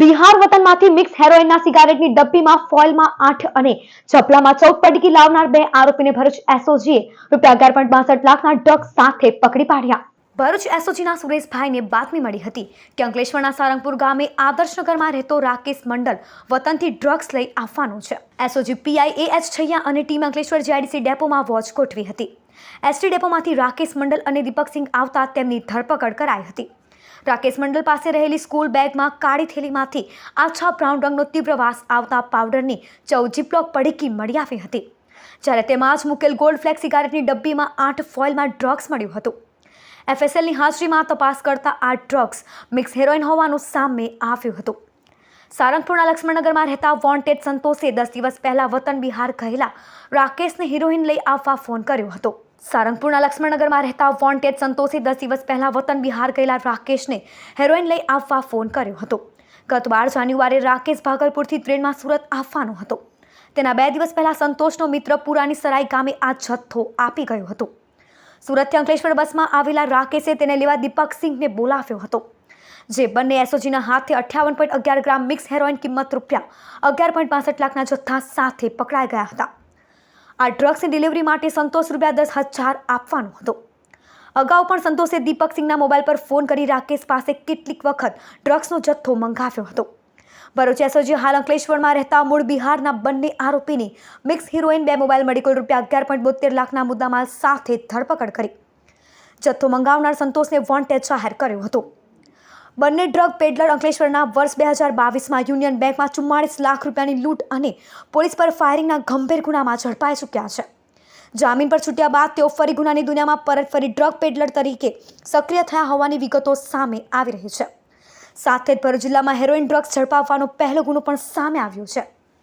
Bihar વતનમાંથી mix હેરોઇનના સિગારેટની ડબ્બીમાં ફોઇલમાં આઠ અને ચપલામાં ચૌદ પડકી લાવનાર બે આરોપીને ભરૂચ એસઓજીએ રૂપિયા અગિયાર પોઈન્ટ બાસઠ લાખના ડ્રગ સાથે પકડી પાડ્યા. ભરૂચ એસઓજીના સુરેશભાઈને બાતમી મળી હતી કે અંકલેશ્વરના સારંગપુર ગામે આદર્શનગરમાં રહેતો રાકેશ મંડલ વતનથી ડ્રગ્સ લઈ આવવાનો છે. SOG PI A H Chhaiya અને ટીમ અંકલેશ્વર જીઆઈડીસી ડેપોમાં વોચ ગોઠવી હતી. એસટી ડેપોમાંથી રાકેશ મંડલ અને દીપકસિંહ આવતા તેમની ધરપકડ કરાઈ હતી. રાકેશ મંડલ પાસે રહેલી સ્કૂલ બેગમાં કાળી થેલીમાંથી આછા બ્રાઉન રંગનો તીવ્ર વાસ આવતા પાવડરની ચૌદ જીપલોક પડીકી મળી આવી હતી. જ્યારે તેમાં જ મુકેલ ગોલ્ડ ફ્લેક્સ સિગારેટની ડબ્બીમાં આઠ ફોઇલમાં ડ્રગ્સ મળ્યું હતું. એફએસએલની હાજરીમાં તપાસ કરતા આ ડ્રગ્સ મિક્સ હેરોઇન હોવાનું સામે આવ્યું હતું. સારંગપુરના લક્ષ્મણનગરમાં રહેતા વોન્ટેડ સંતોષે દસ દિવસ પહેલા વતન બિહાર ગયેલા રાકેશને હિરોઈન લઈ આવવા ફોન કર્યો હતો. સારંગપુરના લક્ષ્મણનગરમાં રહેતા વોન્ટેડ સંતોષે દસ દિવસ પહેલા વતન બિહાર ગયેલા રાકેશને હેરોઈન લઈ આવવા ફોન કર્યો હતો. ગત બાર જાન્યુઆરીએ રાકેશ ભાગલપુરથી ટ્રેનમાં સુરત આવવાનો હતો. તેના બે દિવસ પહેલાં સંતોષનો મિત્ર પુરાની સરાઈ ગામે આ જથ્થો આપી ગયો હતો. સુરતથી અંકલેશ્વર બસમાં આવેલા રાકેશે તેને લેવા દીપક સિંહને બોલાવ્યો હતો. જે બંને એસઓજીના હાથે અઠ્યાવન પોઈન્ટ અગિયાર ગ્રામ મિક્સ હેરોઇન કિંમત રૂપિયા અગિયાર પોઈન્ટ લાખના જથ્થા સાથે પકડાઈ ગયા હતા. આ ડ્રગ્સની ડિલિવરી માટે સંતોષ રૂપિયા દસ હજાર આપવાનો હતો. અગાઉ પણ સંતોષે દીપક સિંહના મોબાઈલ પર ફોન કરી રાકેશ પાસે કેટલીક વખત ડ્રગ્સનો જથ્થો મંગાવ્યો હતો. ભરૂચ એસઓજી હાલ અંકલેશ્વરમાં રહેતા મૂળ બિહારના બંને આરોપીની મિક્સ હિરોઈન બે મોબાઈલ મળી રૂપિયા અગિયાર પોઈન્ટ બોતેર લાખના મુદ્દામાલ સાથે ધરપકડ કરી. જથ્થો મંગાવનાર સંતોષને વોન્ટેડ જાહેર કર્યો હતો. બંને ડ્રગ પેડલર અંકલેશ્વરના વર્ષ બે હજાર બાવીસમાં યુનિયન બેંકમાં ચુમ્માળીસ લાખ રૂપિયાની લૂંટ અને પોલીસ પર ફાયરિંગના ગંભીર ગુનામાં ઝડપાઈ ચૂક્યા છે. જામીન પર છૂટ્યા બાદ તેઓ ફરી ગુનાની દુનિયામાં પરત ફરી ડ્રગ પેડલર તરીકે સક્રિય થયા હોવાની વિગતો સામે આવી રહી છે. સાથે જ ભરૂચ જિલ્લામાં હેરોઇન ડ્રગ્સ ઝડપાવવાનો પહેલો ગુનો પણ સામે આવ્યો છે.